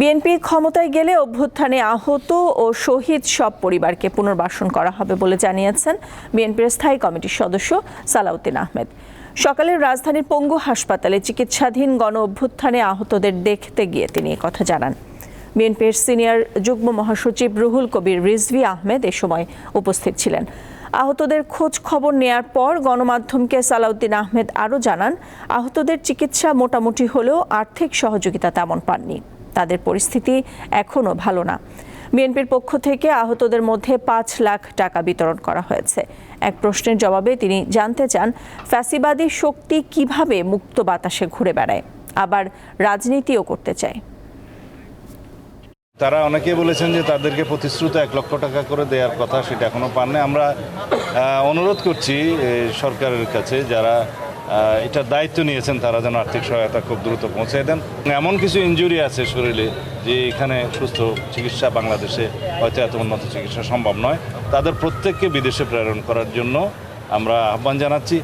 BNP ক্ষমতায় গেলে অভ্যুত্থানে আহত ও শহীদ সব পরিবারকে পুনর্বাসন করা হবে বলে জানিয়েছেন বিএনপির স্থায়ী কমিটির সদস্য সালাউদ্দিন আহমেদ। সকালে রাজধানীর পঙ্গু হাসপাতালে চিকিৎসাধীন গণ অভ্যুত্থানে আহতদের দেখতে গিয়ে তিনি কথা জানান। বিএনপির সিনিয়র যুগ্ম মহাসচিব রুহুল কবির রিজভি আহমেদ এ সময় উপস্থিত ছিলেন। আহতদের খোঁজ খবর নেয়ার পর গণমাধ্যমকে সালাউদ্দিন আহমেদ আরও জানান, আহতদের চিকিৎসা মোটামুটি হলেও আর্থিক সহযোগিতা তেমন পাননি। তাদের পরিস্থিতি এখনও ভালো না। বিএনপির পক্ষ থেকে আহতদের মধ্যে পাঁচ লাখ টাকা বিতরণ করা হয়েছে। এক প্রশ্নের জবাবে তিনি জানতে চান, ফ্যাসিবাদী শক্তি কীভাবে মুক্ত বাতাসে ঘুরে বেড়ায়? আবার রাজনীতিও করতে চায়। তারা অনেকেই বলেছেন যে তাদেরকে প্রতিশ্রুত এক লক্ষ টাকা করে দেওয়ার কথা সেটা এখনও পাননি। আমরা অনুরোধ করছি সরকারের কাছে যারা এটার দায়িত্ব নিয়েছেন তারা যেন আর্থিক সহায়তা খুব দ্রুত পৌঁছে দেন। এমন কিছু ইঞ্জুরি আছে শরীরে যে এখানে সুস্থ চিকিৎসা বাংলাদেশে হয়তো এত উন্নত চিকিৎসা সম্ভব নয়। তাদের প্রত্যেককে বিদেশে প্রেরণ করার জন্য আমরা আহ্বান জানাচ্ছি।